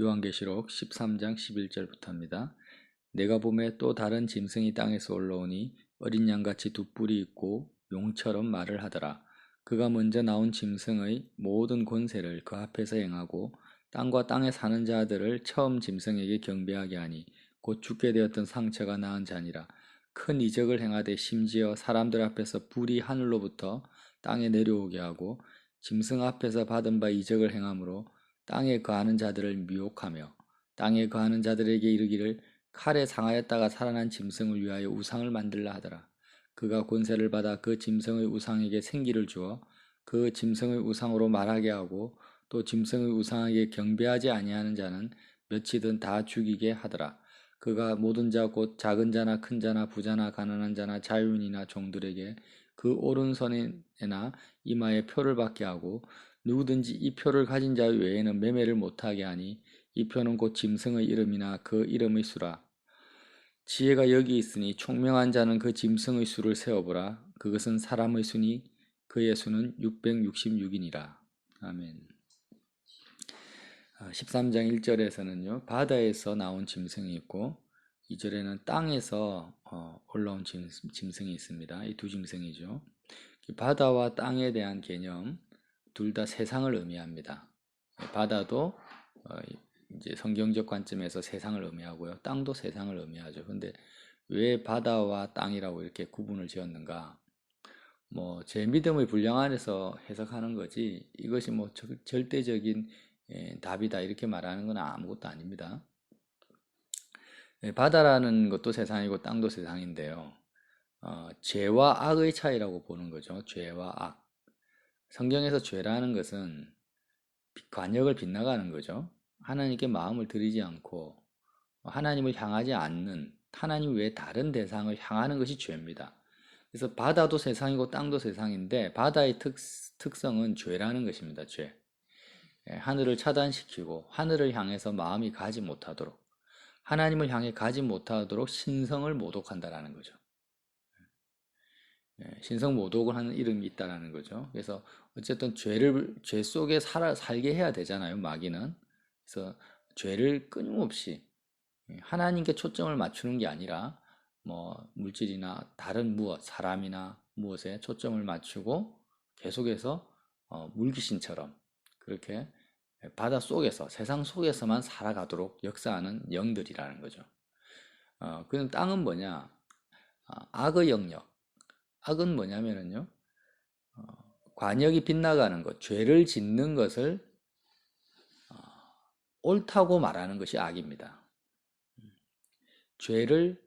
요한계시록 13장 11절부터입니다. 내가 봄에 또 다른 짐승이 땅에서 올라오니 어린 양같이 두 뿔이 있고 용처럼 말을 하더라. 그가 먼저 나온 짐승의 모든 권세를 그 앞에서 행하고 땅과 땅에 사는 자들을 처음 짐승에게 경배하게 하니 곧 죽게 되었던 상처가 나은 자니라. 큰 이적을 행하되 심지어 사람들 앞에서 불이 하늘로부터 땅에 내려오게 하고 짐승 앞에서 받은 바 이적을 행함으로 땅에 거하는 자들을 미혹하며 땅에 거하는 자들에게 이르기를 칼에 상하였다가 살아난 짐승을 위하여 우상을 만들라 하더라. 그가 권세를 받아 그 짐승의 우상에게 생기를 주어 그 짐승의 우상으로 말하게 하고 또 짐승의 우상에게 경배하지 아니하는 자는 몇이든 다 죽이게 하더라. 그가 모든 자 곧 작은 자나 큰 자나 부자나 가난한 자나 자유인이나 종들에게 그 오른손에나 이마에 표를 받게 하고 누구든지 이 표를 가진 자 외에는 매매를 못하게 하니 이 표는 곧 짐승의 이름이나 그 이름의 수라. 지혜가 여기 있으니 총명한 자는 그 짐승의 수를 세어보라. 그것은 사람의 수니 그의 수는 666이니라. 아멘. 13장 1절에서는요, 바다에서 나온 짐승이 있고, 2절에는 땅에서 어, 올라온 짐승이 있습니다. 이 두 짐승이죠. 바다와 땅에 대한 개념, 둘 다 세상을 의미합니다. 바다도 어, 이제 성경적 관점에서 세상을 의미하고요. 땅도 세상을 의미하죠. 근데 왜 바다와 땅이라고 이렇게 구분을 지었는가? 뭐 제 믿음의 분량 안에서 해석하는 거지 이것이 뭐 절대적인 예, 답이다 이렇게 말하는 건 아무것도 아닙니다. 예, 바다라는 것도 세상이고 땅도 세상인데요. 어, 죄와 악의 차이라고 보는 거죠. 죄와 악. 성경에서 죄라는 것은 관역을 빗나가는 거죠. 하나님께 마음을 들이지 않고 하나님을 향하지 않는 하나님 외에 다른 대상을 향하는 것이 죄입니다. 그래서 바다도 세상이고 땅도 세상인데 바다의 특, 특성은 죄라는 것입니다. 죄. 예, 하늘을 차단시키고 하늘을 향해서 마음이 가지 못하도록 하나님을 향해 가지 못하도록 신성을 모독한다라는 거죠. 예, 신성 모독을 하는 이름이 있다라는 거죠. 그래서 어쨌든 죄를 죄 속에 살아 살게 해야 되잖아요. 마귀는 그래서 죄를 끊임없이 예, 하나님께 초점을 맞추는 게 아니라 뭐 물질이나 다른 무엇 사람이나 무엇에 초점을 맞추고 계속해서 어, 물귀신처럼 그렇게 바다 속에서 세상 속에서만 살아가도록 역사하는 영들이라는 거죠. 어, 그럼 땅은 뭐냐? 어, 악의 영역. 악은 뭐냐면은요. 어, 관역이 빗나가는 것, 죄를 짓는 것을 어, 옳다고 말하는 것이 악입니다. 죄를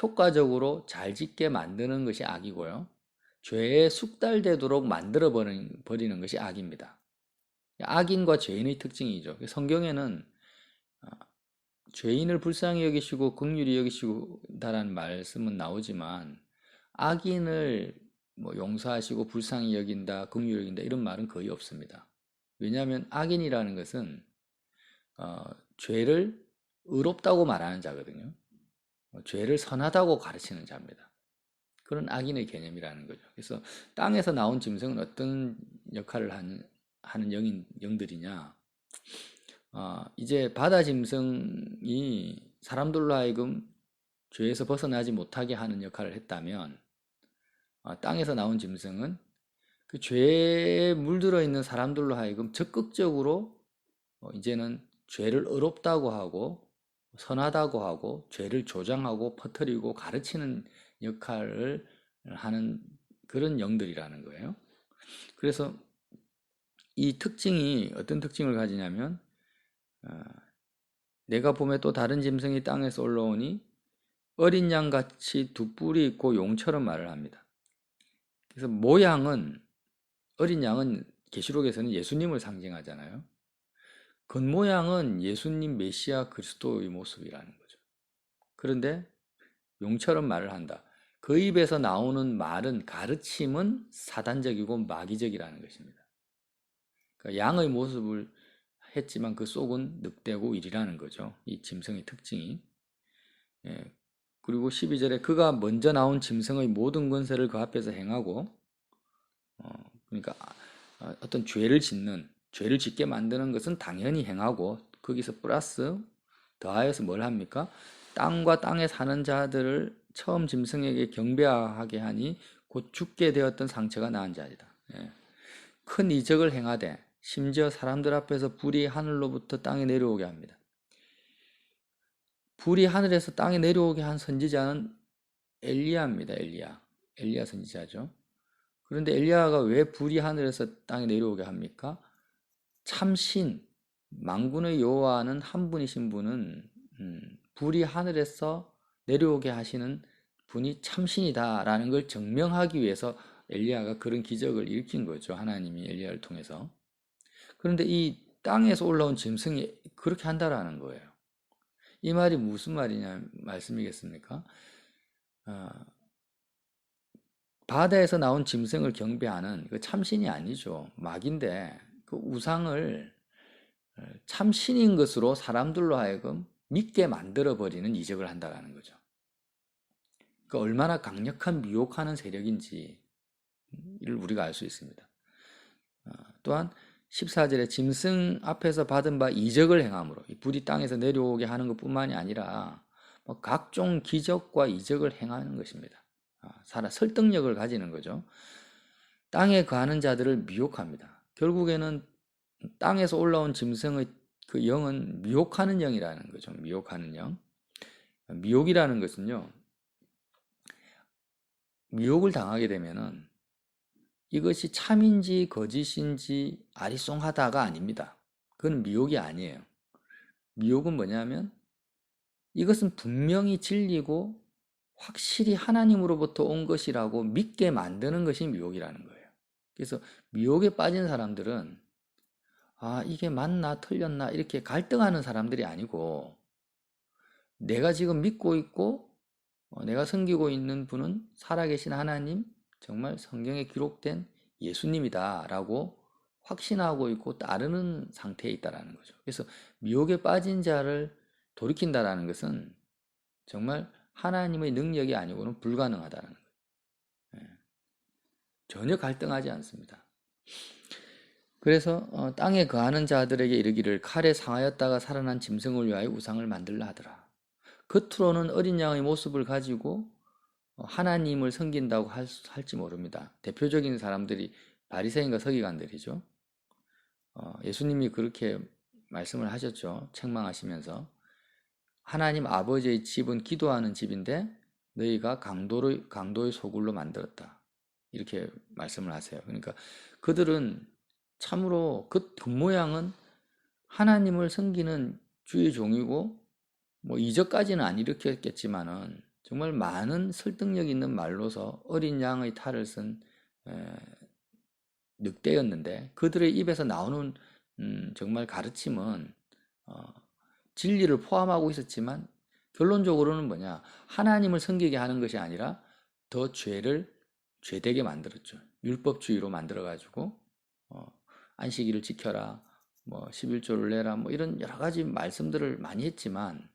효과적으로 잘 짓게 만드는 것이 악이고요. 죄에 숙달되도록 만들어 버리는 것이 악입니다. 악인과 죄인의 특징이죠. 성경에는 아, 죄인을 불쌍히 여기시고 긍휼히 여기시고다라는 말씀은 나오지만 악인을 뭐 용서하시고 불쌍히 여긴다, 긍휼히 여긴다 이런 말은 거의 없습니다. 왜냐하면 악인이라는 것은 어, 죄를 의롭다고 말하는 자거든요. 어, 죄를 선하다고 가르치는 자입니다. 그런 악인의 개념이라는 거죠. 그래서 땅에서 나온 짐승은 어떤 역할을 하는 하는 영인, 영들이냐? 어, 이제 바다 짐승이 사람들로 하여금 죄에서 벗어나지 못하게 하는 역할을 했다면 어, 땅에서 나온 짐승은 그 죄에 물들어 있는 사람들로 하여금 적극적으로 어, 이제는 죄를 어렵다고 하고 선하다고 하고 죄를 조장하고 퍼뜨리고 가르치는 역할을 하는 그런 영들이라는 거예요. 그래서 이 특징이 어떤 특징을 가지냐면 어, 내가 봄에 또 다른 짐승이 땅에서 올라오니 어린 양 같이 두 뿔이 있고 용처럼 말을 합니다. 그래서 모양은 어린 양은 계시록에서는 예수님을 상징하잖아요. 겉모양은 예수님 메시아 그리스도의 모습이라는 거죠. 그런데 용처럼 말을 한다. 그 입에서 나오는 말은 가르침은 사단적이고 마귀적이라는 것입니다. 그러니까 양의 모습을 했지만 그 속은 늑대고 일이라는 거죠. 이 짐승의 특징이. 예. 그리고 12절에 그가 먼저 나온 짐승의 모든 권세를 그 앞에서 행하고 어, 그러니까 아, 어떤 죄를 짓는 죄를 짓게 만드는 것은 당연히 행하고 거기서 플러스 더하여서 뭘 합니까? 땅과 땅에 사는 자들을 처음 짐승에게 경배하게 하니 곧 죽게 되었던 상처가 나은 자리다. 예. 큰 이적을 행하되 심지어 사람들 앞에서 불이 하늘로부터 땅에 내려오게 합니다. 불이 하늘에서 땅에 내려오게 한 선지자는 엘리야입니다. 엘리야. 엘리야 선지자죠. 그런데 엘리야가 왜 불이 하늘에서 땅에 내려오게 합니까? 참신 망군의 여호와는 한 분이신 분은 음, 불이 하늘에서 내려오게 하시는 분이 참신이다라는 걸 증명하기 위해서 엘리야가 그런 기적을 일으킨 거죠. 하나님이 엘리야를 통해서. 그런데 이 땅에서 올라온 짐승이 그렇게 한다라는 거예요. 이 말이 무슨 말이냐 말씀이겠습니까? 어, 바다에서 나온 짐승을 경배하는 그 참신이 아니죠. 막인데 그 우상을 어, 참신인 것으로 사람들로 하여금 믿게 만들어 버리는 이적을 한다라는 거죠. 그 얼마나 강력한 미혹하는 세력인지 이를 우리가 알 수 있습니다. 어, 또한 14절에 짐승 앞에서 받은 바 이적을 행함으로 이 불이 땅에서 내려오게 하는 것뿐만이 아니라 뭐 각종 기적과 이적을 행하는 것입니다. 아, 살아 설득력을 가지는 거죠. 땅에 거하는 자들을 미혹합니다. 결국에는 땅에서 올라온 짐승의 그 영은 미혹하는 영이라는 거죠. 미혹하는 영. 미혹이라는 것은요. 미혹을 당하게 되면은 이것이 참인지 거짓인지 아리송하다가 아닙니다. 그건 미혹이 아니에요. 미혹은 뭐냐면 이것은 분명히 진리고 확실히 하나님으로부터 온 것이라고 믿게 만드는 것이 미혹이라는 거예요. 그래서 미혹에 빠진 사람들은 아, 이게 맞나 틀렸나 이렇게 갈등하는 사람들이 아니고 내가 지금 믿고 있고 어, 내가 섬기고 있는 분은 살아계신 하나님, 정말 성경에 기록된 예수님이다라고 확신하고 있고 따르는 상태에 있다라는 거죠. 그래서 미혹에 빠진 자를 돌이킨다라는 것은 정말 하나님의 능력이 아니고는 불가능하다는 거예요. 예. 전혀 갈등하지 않습니다. 그래서 어, 땅에 거하는 자들에게 이르기를 칼에 상하였다가 살아난 짐승을 위하여 우상을 만들라 하더라. 겉으로는 어린 양의 모습을 가지고 어, 하나님을 섬긴다고 할, 할지 모릅니다. 대표적인 사람들이 바리새인과 서기관들이죠. 어, 예수님이 그렇게 말씀을 하셨죠. 책망하시면서 하나님 아버지의 집은 기도하는 집인데 너희가 강도의 강도의 소굴로 만들었다. 이렇게 말씀을 하세요. 그러니까 그들은 참으로 그 겉모양은 하나님을 섬기는 주의 종이고 뭐 이적까지는 안 일으켰겠지만은 정말 많은 설득력 있는 말로서 어린 양의 탈을 쓴 에, 늑대였는데 그들의 입에서 나오는 음, 정말 가르침은 어, 진리를 포함하고 있었지만 결론적으로는 뭐냐? 하나님을 섬기게 하는 것이 아니라 더 죄를 죄되게 만들었죠. 율법주의로 만들어 가지고 어, 안식일을 지켜라, 뭐 11조를 내라, 뭐 이런 여러 가지 말씀들을 많이 했지만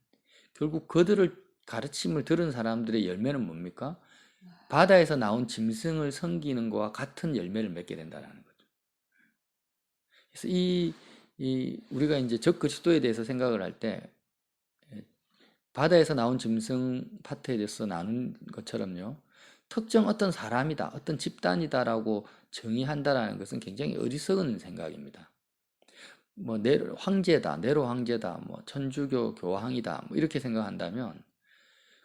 결국 그들을 가르침을 들은 사람들의 열매는 뭡니까? 바다에서 나온 짐승을 섬기는 것과 같은 열매를 맺게 된다는 거죠. 그래서 이, 이 우리가 이제 적 그리스도에 대해서 생각을 할 때 바다에서 나온 짐승 파트에 대해서 나눈 것처럼요. 특정 어떤 사람이다, 어떤 집단이다라고 정의한다라는 것은 굉장히 어리석은 생각입니다. 뭐 네로 황제다, 네로 황제다, 뭐 천주교 교황이다, 뭐 이렇게 생각한다면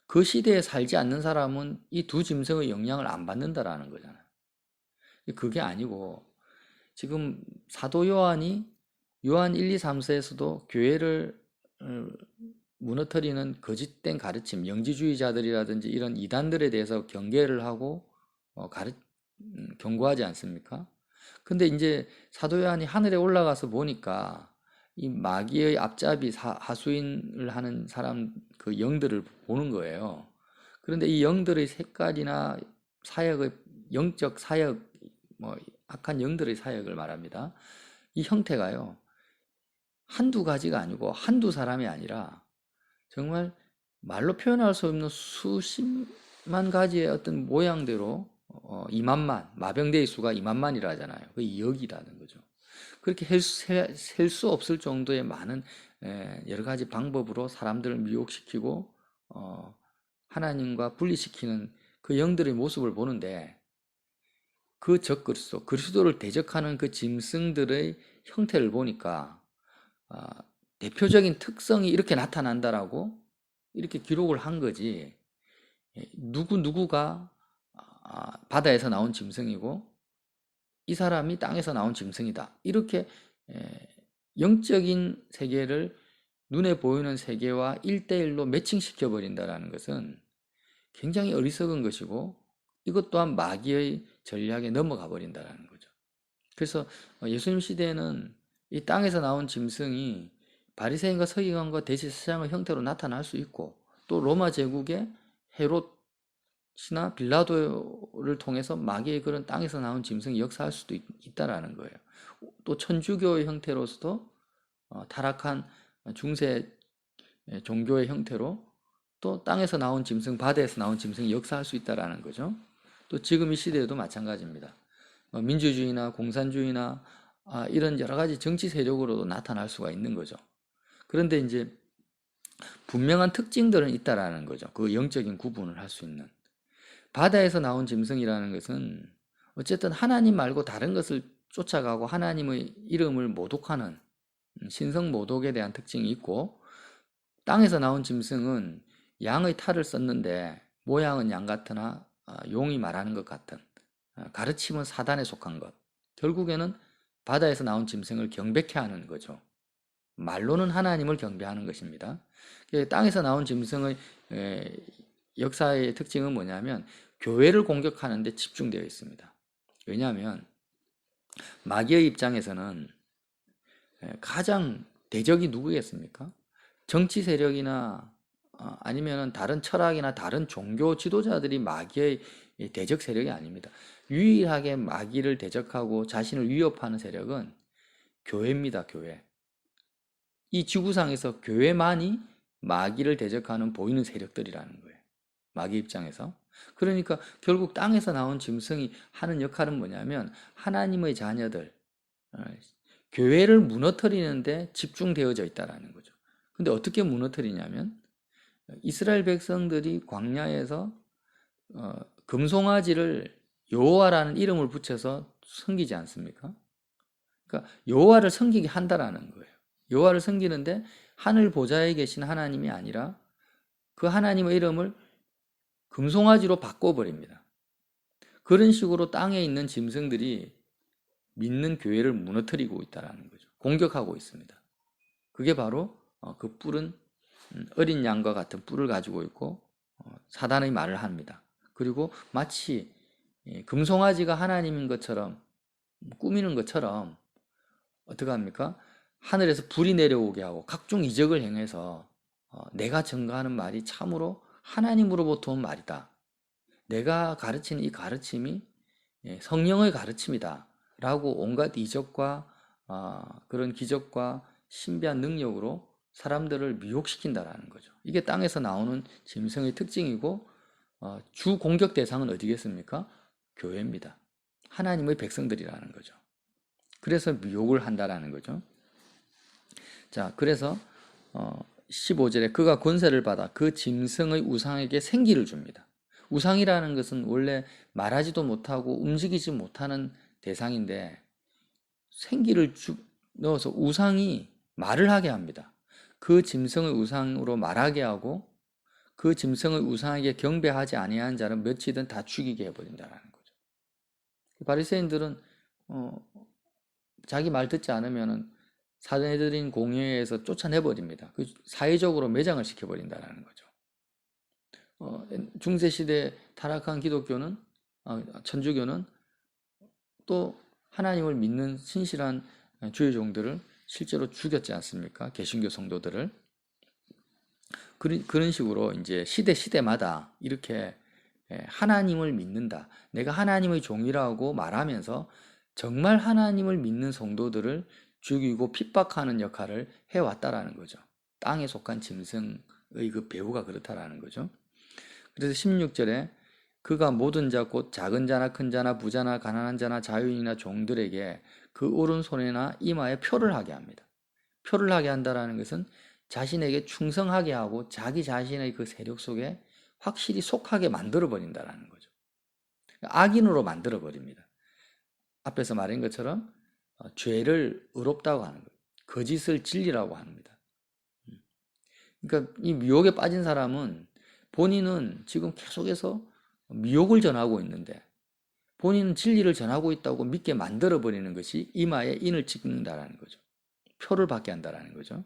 그 시대에 살지 않는 사람은 이 두 짐승의 영향을 안 받는다라는 거잖아요. 그게 아니고 지금 사도 요한이 요한 1, 2, 3서에서도 교회를 어, 무너뜨리는 거짓된 가르침, 영지주의자들이라든지 이런 이단들에 대해서 경계를 하고 어, 가르, 음, 경고하지 않습니까? 근데 이제 사도 요한이 하늘에 올라가서 보니까 이 마귀의 앞잡이 사, 하수인을 하는 사람 그 영들을 보는 거예요. 그런데 이 영들의 색깔이나 사역의 영적 사역 뭐 악한 영들의 사역을 말합니다. 이 형태가요. 한두 가지가 아니고 한두 사람이 아니라 정말 말로 표현할 수 없는 수십만 가지의 어떤 모양대로 어, 2만만, 마병대의 수가 2만만이라 하잖아요. 그 2억이라는 거죠. 그렇게 셀 수 없을 정도의 많은 예, 여러 가지 방법으로 사람들을 미혹시키고 어, 하나님과 분리시키는 그 영들의 모습을 보는데 그 적그리스도 그리스도를 대적하는 그 짐승들의 형태를 보니까 아, 대표적인 특성이 이렇게 나타난다라고 이렇게 기록을 한 거지. 예, 누구 누구가 아, 바다에서 나온 짐승이고 이 사람이 땅에서 나온 짐승이다 이렇게 예, 영적인 세계를 눈에 보이는 세계와 일대일로 매칭시켜 버린다라는 것은 굉장히 어리석은 것이고 이것 또한 마귀의 전략에 넘어가 버린다라는 거죠. 그래서 어, 예수님 시대에는 이 땅에서 나온 짐승이 바리새인과 서기관과 대제사장의 형태로 나타날 수 있고 또 로마 제국의 헤롯 이나 빌라도를 통해서 마귀의 그런 땅에서 나온 짐승이 역사할 수도 있, 있다라는 거예요. 또 천주교의 형태로서도 어, 타락한 중세 예, 종교의 형태로 또 땅에서 나온 짐승, 바다에서 나온 짐승이 역사할 수 있다라는 거죠. 또 지금 이 시대에도 마찬가지입니다. 어, 민주주의나 공산주의나 아, 이런 여러 가지 정치 세력으로도 나타날 수가 있는 거죠. 그런데 이제 분명한 특징들은 있다라는 거죠. 그 영적인 구분을 할 수 있는. 바다에서 나온 짐승이라는 것은 어쨌든 하나님 말고 다른 것을 쫓아가고 하나님의 이름을 모독하는 음, 신성 모독에 대한 특징이 있고 땅에서 나온 짐승은 양의 탈을 썼는데 모양은 양 같으나 아, 용이 말하는 것 같은 아, 가르침은 사단에 속한 것 결국에는 바다에서 나온 짐승을 경배케 하는 거죠. 말로는 하나님을 경배하는 것입니다. 그 땅에서 나온 짐승의 에, 역사의 특징은 뭐냐면 교회를 공격하는 데 집중되어 있습니다. 왜냐하면 마귀의 입장에서는 에, 가장 대적이 누구겠습니까? 정치 세력이나 어, 아니면 다른 철학이나 다른 종교 지도자들이 마귀의 이 대적 세력이 아닙니다. 유일하게 마귀를 대적하고 자신을 위협하는 세력은 교회입니다. 교회. 이 지구상에서 교회만이 마귀를 대적하는 보이는 세력들이라는 거예요. 마귀 입장에서. 그러니까 결국 땅에서 나온 짐승이 하는 역할은 뭐냐면 하나님의 자녀들, 어, 교회를 무너뜨리는데 집중되어져 있다라는 거죠. 근데 어떻게 무너뜨리냐면 이스라엘 백성들이 광야에서 어, 금송아지를 여호와라는 이름을 붙여서 섬기지 않습니까? 그러니까 여호와를 섬기게 한다라는 거예요. 여호와를 섬기는데 하늘 보좌에 계신 하나님이 아니라 그 하나님의 이름을 금송아지로 바꿔버립니다. 그런 식으로 땅에 있는 짐승들이 믿는 교회를 무너뜨리고 있다는 거죠. 공격하고 있습니다. 그게 바로 어, 그 뿔은 음, 어린 양과 같은 뿔을 가지고 있고 어, 사단의 말을 합니다. 그리고 마치 금송아지가 하나님인 것처럼 꾸미는 것처럼 어떻게 합니까? 하늘에서 불이 내려오게 하고 각종 이적을 행해서 어, 내가 증거하는 말이 참으로 하나님으로부터 온 말이다. 내가 가르치는 이 가르침이 예, 성령의 가르침이다. 라고 온갖 이적과 그런 기적과 신비한 능력으로 사람들을 미혹시킨다라는 거죠. 이게 땅에서 나오는 짐승의 특징이고 어, 주 공격 대상은 어디겠습니까? 교회입니다. 하나님의 백성들이라는 거죠. 그래서 미혹을 한다라는 거죠. 자, 그래서 어, 15절에 그가 권세를 받아 그 짐승의 우상에게 생기를 줍니다. 우상이라는 것은 원래 말하지도 못하고 움직이지 못하는 대상인데 생기를 주, 넣어서 우상이 말을 하게 합니다. 그 짐승의 우상으로 말하게 하고 그 짐승의 우상에게 경배하지 아니한 자는 며칠든 다 죽이게 해버린다라는 거죠. 바리새인들은 어, 자기 말 듣지 않으면은 사내들인 공회에서 쫓아내버립니다. 그 사회적으로 매장을 시켜버린다라는 거죠. 어, 중세 시대 타락한 기독교는 어, 천주교는 또 하나님을 믿는 신실한 주의 종들을 실제로 죽였지 않습니까? 개신교 성도들을. 그런 식으로 이제 시대 시대마다 이렇게 예, 하나님을 믿는다. 내가 하나님의 종이라고 말하면서 정말 하나님을 믿는 성도들을 죽이고 핍박하는 역할을 해왔다라는 거죠. 땅에 속한 짐승의 그 배우가 그렇다라는 거죠. 그래서 16절에 그가 모든 자 곧 작은 자나 큰 자나 부자나 가난한 자나 자유인이나 종들에게 그 오른손이나 이마에 표를 하게 합니다. 표를 하게 한다라는 것은 자신에게 충성하게 하고 자기 자신의 그 세력 속에 확실히 속하게 만들어 버린다라는 거죠. 악인으로 만들어 버립니다. 앞에서 말한 것처럼 어, 죄를 의롭다고 하는 거예요. 거짓을 진리라고 합니다. 음. 그러니까 이 미혹에 빠진 사람은 본인은 지금 계속해서 미혹을 전하고 있는데 본인은 진리를 전하고 있다고 믿게 만들어 버리는 것이 이마에 인을 찍는다라는 거죠. 표를 받게 한다라는 거죠.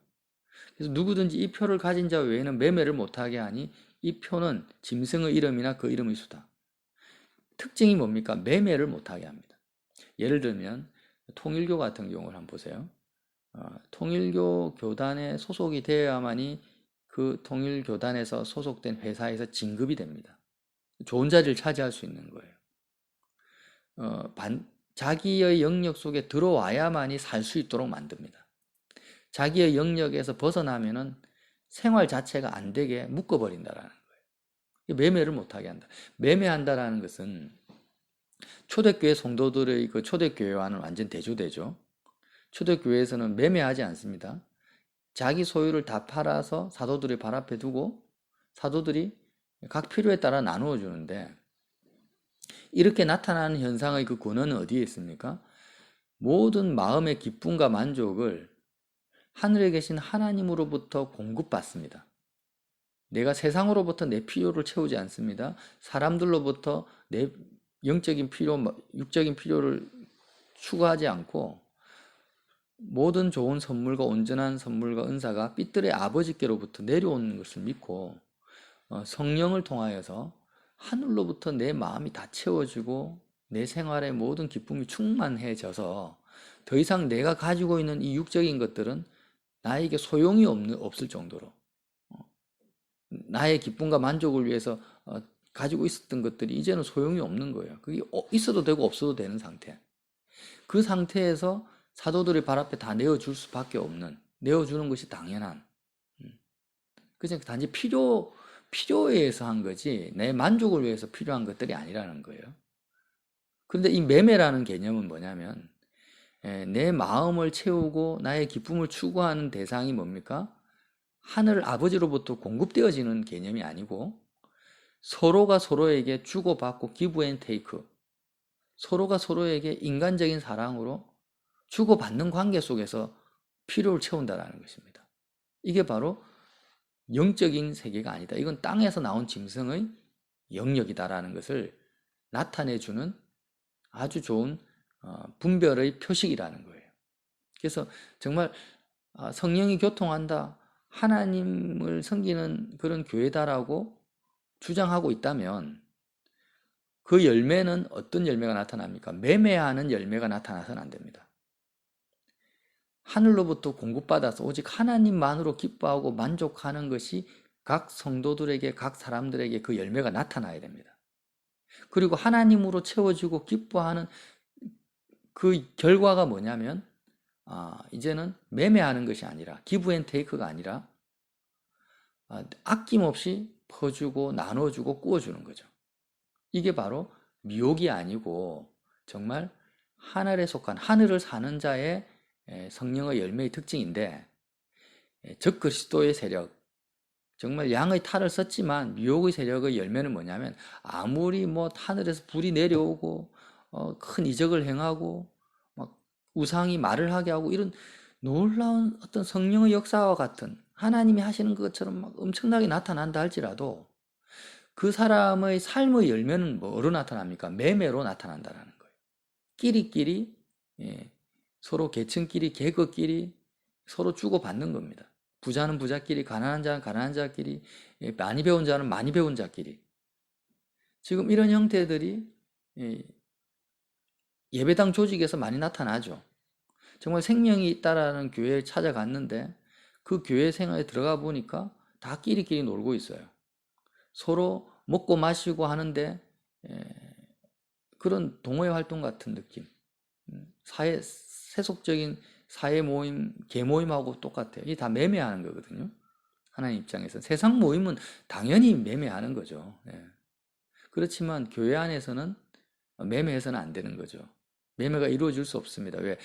그래서 누구든지 이 표를 가진 자 외에는 매매를 못하게 하니 이 표는 짐승의 이름이나 그 이름의 수다. 특징이 뭡니까? 매매를 못하게 합니다. 예를 들면 통일교 같은 경우를 한번 보세요. 어, 통일교 교단에 소속이 되어야만이 그 통일 교단에서 소속된 회사에서 진급이 됩니다. 좋은 자리를 차지할 수 있는 거예요. 어, 반, 자기의 영역 속에 들어와야만이 살 수 있도록 만듭니다. 자기의 영역에서 벗어나면은 생활 자체가 안 되게 묶어버린다라는 거예요. 매매를 못하게 한다. 매매한다라는 것은 초대교회 성도들의 그 초대교회와는 완전 대조되죠. 초대교회에서는 매매하지 않습니다. 자기 소유를 다 팔아서 사도들의 발 앞에 두고 사도들이 각 필요에 따라 나누어 주는데 이렇게 나타나는 현상의 그 근원은 어디에 있습니까? 모든 마음의 기쁨과 만족을 하늘에 계신 하나님으로부터 공급받습니다. 내가 세상으로부터 내 필요를 채우지 않습니다. 사람들로부터 내 영적인 필요, 육적인 필요를 추구하지 않고 모든 좋은 선물과 온전한 선물과 은사가 삐뚤의 아버지께로부터 내려오는 것을 믿고 어, 성령을 통하여서 하늘로부터 내 마음이 다 채워지고 내 생활의 모든 기쁨이 충만해져서 더 이상 내가 가지고 있는 이 육적인 것들은 나에게 소용이 없는, 없을 정도로 어, 나의 기쁨과 만족을 위해서 어, 가지고 있었던 것들이 이제는 소용이 없는 거예요. 그게 있어도 되고 없어도 되는 상태. 그 상태에서 사도들의 발 앞에 다 내어줄 수밖에 없는, 내어주는 것이 당연한. 음. 그냥 단지 필요, 필요에 의해서 한 거지, 내 만족을 위해서 필요한 것들이 아니라는 거예요. 그런데 이 매매라는 개념은 뭐냐면, 예, 내 마음을 채우고 나의 기쁨을 추구하는 대상이 뭡니까? 하늘 아버지로부터 공급되어지는 개념이 아니고 서로가 서로에게 주고받고 기브 앤 테이크 서로가 서로에게 인간적인 사랑으로 주고받는 관계 속에서 필요를 채운다라는 것입니다. 이게 바로 영적인 세계가 아니다. 이건 땅에서 나온 짐승의 영역이다라는 것을 나타내주는 아주 좋은 어, 분별의 표식이라는 거예요. 그래서 정말 아, 성령이 교통한다, 하나님을 섬기는 그런 교회다라고 주장하고 있다면 그 열매는 어떤 열매가 나타납니까? 매매하는 열매가 나타나서는 안 됩니다. 하늘로부터 공급받아서 오직 하나님만으로 기뻐하고 만족하는 것이 각 성도들에게, 각 사람들에게 그 열매가 나타나야 됩니다. 그리고 하나님으로 채워지고 기뻐하는 그 결과가 뭐냐면 아, 이제는 매매하는 것이 아니라 기브 앤 테이크가 아니라 아, 아낌없이 퍼주고 나눠주고 구워주는 거죠. 이게 바로 미혹이 아니고 정말 하늘에 속한 하늘을 사는 자의 성령의 열매의 특징인데 적 그리스도의 세력 정말 양의 탈을 썼지만 미혹의 세력의 열매는 뭐냐면 아무리 뭐 하늘에서 불이 내려오고 어, 큰 이적을 행하고 막 우상이 말을 하게 하고 이런 놀라운 어떤 성령의 역사와 같은 하나님이 하시는 것처럼 막 엄청나게 나타난다 할지라도 그 사람의 삶의 열매는 뭐로 나타납니까? 매매로 나타난다라는 거예요. 끼리끼리 예, 서로 계층끼리 계급끼리 서로 주고받는 겁니다. 부자는 부자끼리 가난한 자는 가난한 자끼리 예, 많이 배운 자는 많이 배운 자끼리 지금 이런 형태들이 예, 예배당 조직에서 많이 나타나죠. 정말 생명이 있다라는 교회에 찾아갔는데 그 교회 생활에 들어가 보니까 다 끼리끼리 놀고 있어요. 서로 먹고 마시고 하는데 예, 그런 동호회 활동 같은 느낌. 음, 사회 세속적인 사회 모임, 개 모임하고 똑같아요. 이게 다 매매하는 거거든요. 하나님 입장에서 세상 모임은 당연히 매매하는 거죠. 예. 그렇지만 교회 안에서는 매매해서는 안 되는 거죠. 매매가 이루어질 수 없습니다. 왜?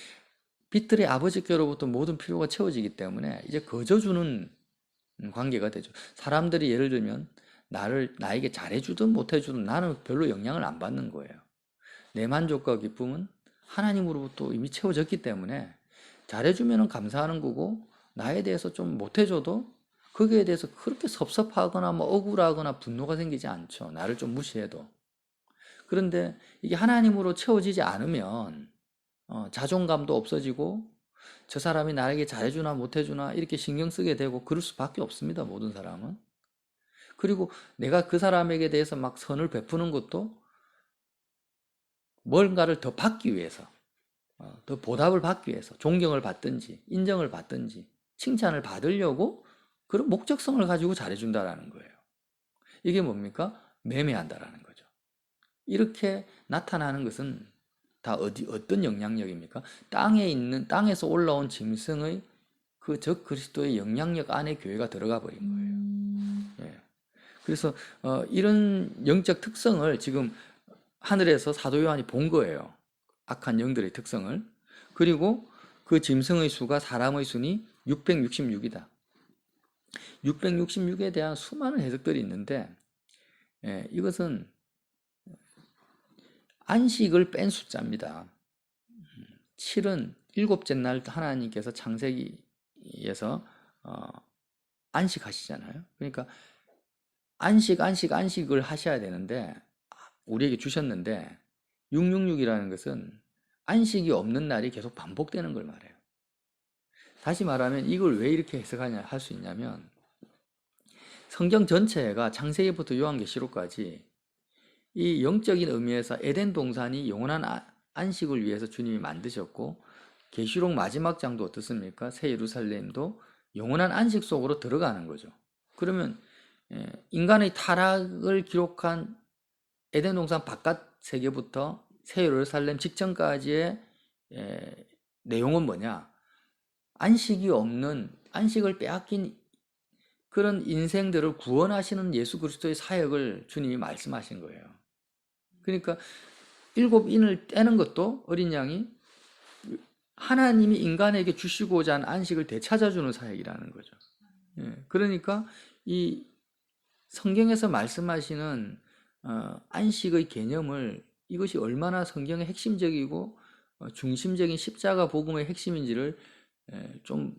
빛들의 아버지께로부터 모든 필요가 채워지기 때문에 이제 거저 주는 관계가 되죠. 사람들이 예를 들면 나를 나에게 잘해주든 못해주든 나는 별로 영향을 안 받는 거예요. 내 만족과 기쁨은 하나님으로부터 이미 채워졌기 때문에 잘해주면 감사하는 거고 나에 대해서 좀 못해줘도 거기에 대해서 그렇게 섭섭하거나 뭐 억울하거나 분노가 생기지 않죠. 나를 좀 무시해도. 그런데 이게 하나님으로 채워지지 않으면 어, 자존감도 없어지고 저 사람이 나에게 잘해주나 못해주나 이렇게 신경 쓰게 되고 그럴 수밖에 없습니다. 모든 사람은. 그리고 내가 그 사람에게 대해서 막 선을 베푸는 것도 뭔가를 더 받기 위해서, 어, 더 보답을 받기 위해서, 존경을 받든지, 인정을 받든지, 칭찬을 받으려고 그런 목적성을 가지고 잘해준다라는 거예요. 이게 뭡니까? 매매한다라는 거죠. 이렇게 나타나는 것은 다 어디, 어떤 영향력입니까? 땅에 있는, 땅에서 올라온 짐승의 그 적 그리스도의 영향력 안에 교회가 들어가 버린 거예요. 예. 그래서 어, 이런 영적 특성을 지금 하늘에서 사도 요한이 본 거예요. 악한 영들의 특성을. 그리고 그 짐승의 수가 사람의 순이 666이다. 666에 대한 수많은 해석들이 있는데 예, 이것은 안식을 뺀 숫자입니다. 7은 일곱째 날 하나님께서 창세기에서 어, 안식하시잖아요. 그러니까 안식, 안식, 안식을 하셔야 되는데 우리에게 주셨는데 666이라는 것은 안식이 없는 날이 계속 반복되는 걸 말해요. 다시 말하면 이걸 왜 이렇게 해석하냐 할 수 있냐면 성경 전체가 창세기부터 요한계시록까지 이 영적인 의미에서 에덴 동산이 영원한 아- 안식을 위해서 주님이 만드셨고 계시록 마지막 장도 어떻습니까? 새 예루살렘도 영원한 안식 속으로 들어가는 거죠. 그러면 예, 인간의 타락을 기록한 에덴 동산 바깥 세계부터 새 예루살렘 직전까지의 예, 내용은 뭐냐? 안식이 없는 안식을 빼앗긴 그런 인생들을 구원하시는 예수 그리스도의 사역을 주님이 말씀하신 거예요. 그러니까 일곱 인을 떼는 것도 어린 양이 하나님이 인간에게 주시고자 한 안식을 되찾아주는 사역이라는 거죠. 예, 그러니까 이 성경에서 말씀하시는 어, 안식의 개념을 이것이 얼마나 성경의 핵심적이고 어, 중심적인 십자가 복음의 핵심인지를 예, 좀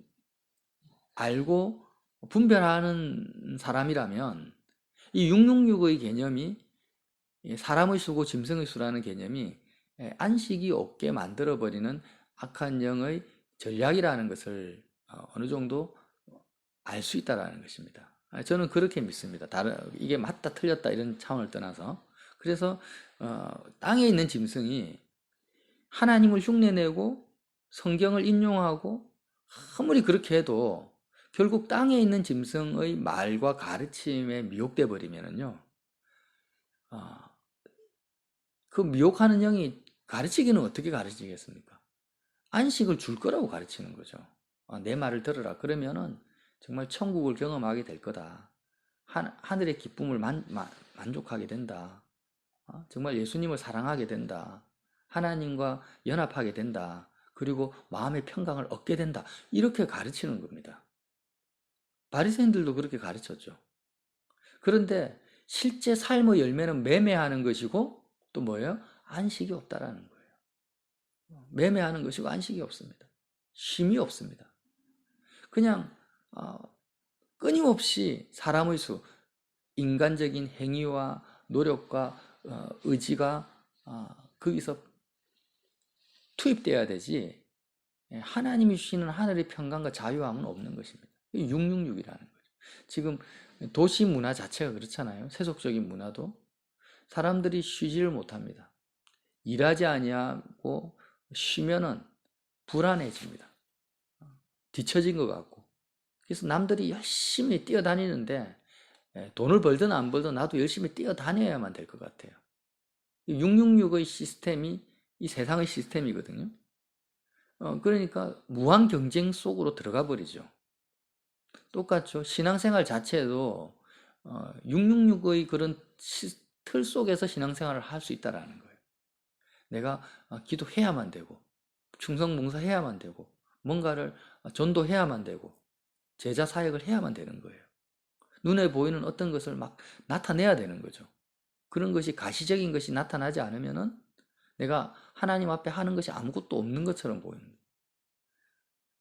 알고 분별하는 사람이라면 이 666의 개념이 이 사람의 수고 짐승의 수라는 개념이 예, 안식이 없게 만들어 버리는 악한 영의 전략이라는 것을 어, 어느 정도 알 수 있다라는 것입니다. 아, 저는 그렇게 믿습니다. 다른 이게 맞다 틀렸다 이런 차원을 떠나서 그래서 어, 땅에 있는 짐승이 하나님을 흉내내고 성경을 인용하고 아무리 그렇게 해도 결국 땅에 있는 짐승의 말과 가르침에 미혹돼 버리면은요, 어, 그 미혹하는 영이 가르치기는 어떻게 가르치겠습니까? 안식을 줄 거라고 가르치는 거죠. 어, 내 말을 들으라. 그러면은 정말 천국을 경험하게 될 거다. 하, 하늘의 기쁨을 만, 만, 만족하게 된다. 어, 정말 예수님을 사랑하게 된다. 하나님과 연합하게 된다. 그리고 마음의 평강을 얻게 된다. 이렇게 가르치는 겁니다. 바리새인들도 그렇게 가르쳤죠. 그런데 실제 삶의 열매는 매매하는 것이고 또 뭐예요? 안식이 없다라는 거예요. 매매하는 것이고 안식이 없습니다. 쉼이 없습니다. 그냥 어, 끊임없이 사람의 수, 인간적인 행위와 노력과 어, 의지가 어, 거기서 투입돼야 되지 예, 하나님이 주시는 하늘의 평강과 자유함은 없는 것입니다. 666이라는 거죠. 지금 도시 문화 자체가 그렇잖아요. 세속적인 문화도 사람들이 쉬지를 못합니다. 일하지 아니하고 쉬면은 불안해집니다. 뒤처진 것 같고. 그래서 남들이 열심히 뛰어다니는데 예, 돈을 벌든 안 벌든 나도 열심히 뛰어다녀야만 될 것 같아요. 666의 시스템이 이 세상의 시스템이거든요. 어, 그러니까 무한 경쟁 속으로 들어가 버리죠. 똑같죠. 신앙생활 자체도 어, 666의 그런 시, 틀 속에서 신앙생활을 할 수 있다라는 거예요. 내가 어, 기도해야만 되고 충성 봉사해야만 되고 뭔가를 전도해야만 되고 제자 사역을 해야만 되는 거예요. 눈에 보이는 어떤 것을 막 나타내야 되는 거죠. 그런 것이 가시적인 것이 나타나지 않으면은 내가 하나님 앞에 하는 것이 아무것도 없는 것처럼 거예요.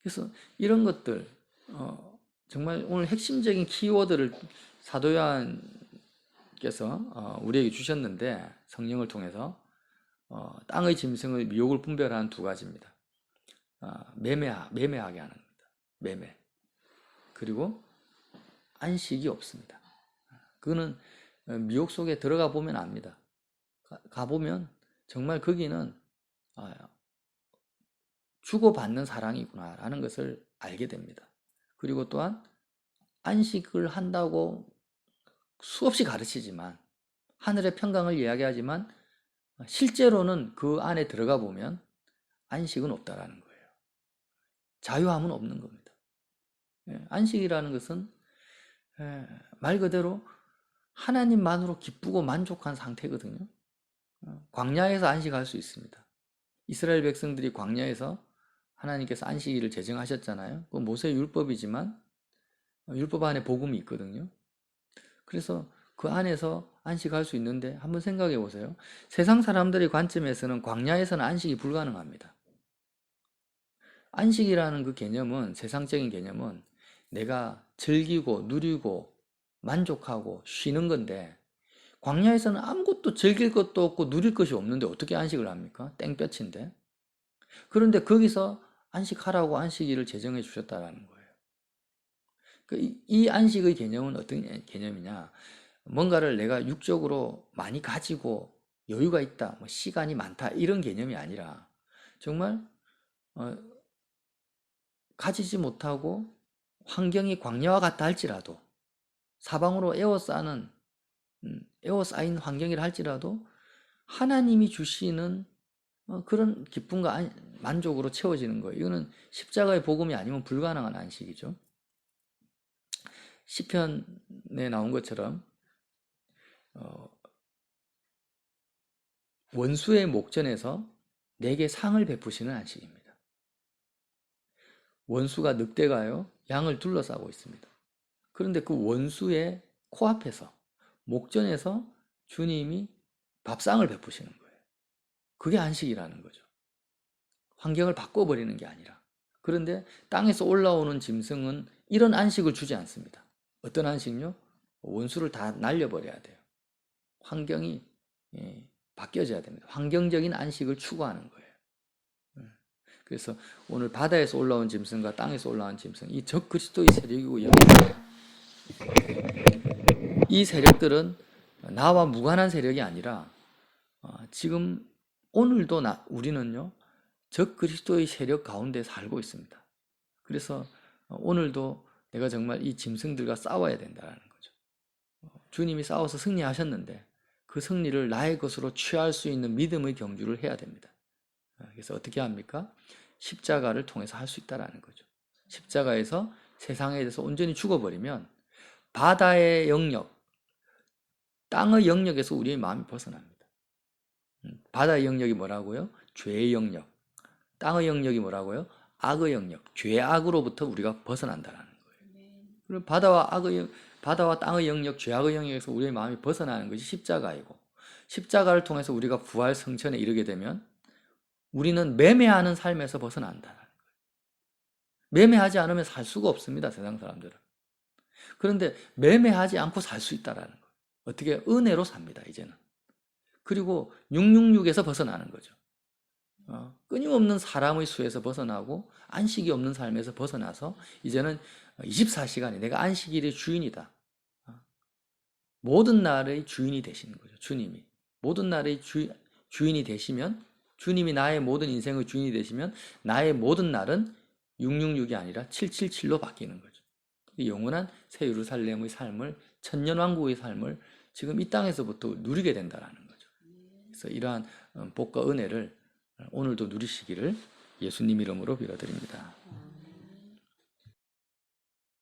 그래서 이런 것들 어, 정말 오늘 핵심적인 키워드를 사도 요한 께서 어, 우리에게 주셨는데 성령을 통해서 어, 땅의 짐승의 미혹을 분별하는 두 가지입니다. 어, 매매하, 매매하게 하는 겁니다. 매매. 그리고 안식이 없습니다. 그거는 미혹 속에 들어가 보면 압니다. 가, 보면 정말 거기는 아, 주고받는 사랑이구나라는 것을 알게 됩니다. 그리고 또한 안식을 한다고 수없이 가르치지만 하늘의 평강을 이야기하지만 실제로는 그 안에 들어가 보면 안식은 없다라는 거예요. 자유함은 없는 겁니다. 예, 안식이라는 것은 예, 말 그대로 하나님만으로 기쁘고 만족한 상태거든요. 어, 광야에서 안식할 수 있습니다. 이스라엘 백성들이 광야에서 하나님께서 안식일을 제정하셨잖아요. 그 모세 율법이지만 어, 율법 안에 복음이 있거든요. 그래서 그 안에서 안식할 수 있는데 한번 생각해 보세요. 세상 사람들의 관점에서는 광야에서는 안식이 불가능합니다. 안식이라는 그 개념은 세상적인 개념은 내가 즐기고 누리고 만족하고 쉬는 건데 광야에서는 아무것도 즐길 것도 없고 누릴 것이 없는데 어떻게 안식을 합니까? 땡볕인데. 그런데 거기서 안식하라고 안식일을 제정해 주셨다라는 거예요. 그이 안식의 개념은 어떤 개념이냐? 뭔가를 내가 육적으로 많이 가지고 여유가 있다, 뭐 시간이 많다 이런 개념이 아니라 정말 어, 가지지 못하고 환경이 광야와 같다 할지라도 사방으로 에워싸는 음, 에워싸인 환경이라 할지라도 하나님이 주시는 어, 그런 기쁨과 만족으로 채워지는 거예요. 이거는 십자가의 복음이 아니면 불가능한 안식이죠. 시편에 나온 것처럼 어, 원수의 목전에서 내게 상을 베푸시는 안식입니다. 원수가 늑대가요 양을 둘러싸고 있습니다. 그런데 그 원수의 코앞에서 목전에서 주님이 밥상을 베푸시는 거예요. 그게 안식이라는 거죠. 환경을 바꿔버리는 게 아니라. 그런데 땅에서 올라오는 짐승은 이런 안식을 주지 않습니다. 어떤 안식요? 원수를 다 날려버려야 돼요. 환경이 예, 바뀌어져야 됩니다. 환경적인 안식을 추구하는 거예요. 예. 그래서 오늘 바다에서 올라온 짐승과 땅에서 올라온 짐승, 이 적 그리스도의 세력이고 이 세력들은 나와 무관한 세력이 아니라 어, 지금 오늘도 나, 우리는요 적 그리스도의 세력 가운데 살고 있습니다. 그래서 오늘도 내가 정말 이 짐승들과 싸워야 된다는 거죠. 주님이 싸워서 승리하셨는데 그 승리를 나의 것으로 취할 수 있는 믿음의 경주를 해야 됩니다. 그래서 어떻게 합니까? 십자가를 통해서 할 수 있다라는 거죠. 십자가에서 세상에 대해서 온전히 죽어버리면 바다의 영역, 땅의 영역에서 우리의 마음이 벗어납니다. 음, 바다의 영역이 뭐라고요? 죄의 영역. 땅의 영역이 뭐라고요? 악의 영역. 죄악으로부터 우리가 벗어난다라는. 그럼 바다와 악의 바다와 땅의 영역, 죄악의 영역에서 우리의 마음이 벗어나는 것이 십자가이고 십자가를 통해서 우리가 부활 성천에 이르게 되면 우리는 매매하는 삶에서 벗어난다는 거예요. 매매하지 않으면 살 수가 없습니다. 세상 사람들은. 그런데 매매하지 않고 살 수 있다라는 거예요. 어떻게 은혜로 삽니다. 이제는. 그리고 666에서 벗어나는 거죠. 어, 끊임없는 사람의 수에서 벗어나고 안식이 없는 삶에서 벗어나서 이제는 24시간이 내가 안식일의 주인이다. 어, 모든 날의 주인이 되시는 거죠. 주님이. 모든 날의 주, 주인이 되시면 주님이 나의 모든 인생의 주인이 되시면 나의 모든 날은 666이 아니라 777로 바뀌는 거죠. 영원한 새 예루살렘의 삶을 천년 왕국의 삶을 지금 이 땅에서부터 누리게 된다라는 거죠. 그래서 이러한 어, 복과 은혜를 오늘도 누리시기를 예수님 이름으로 빌어드립니다.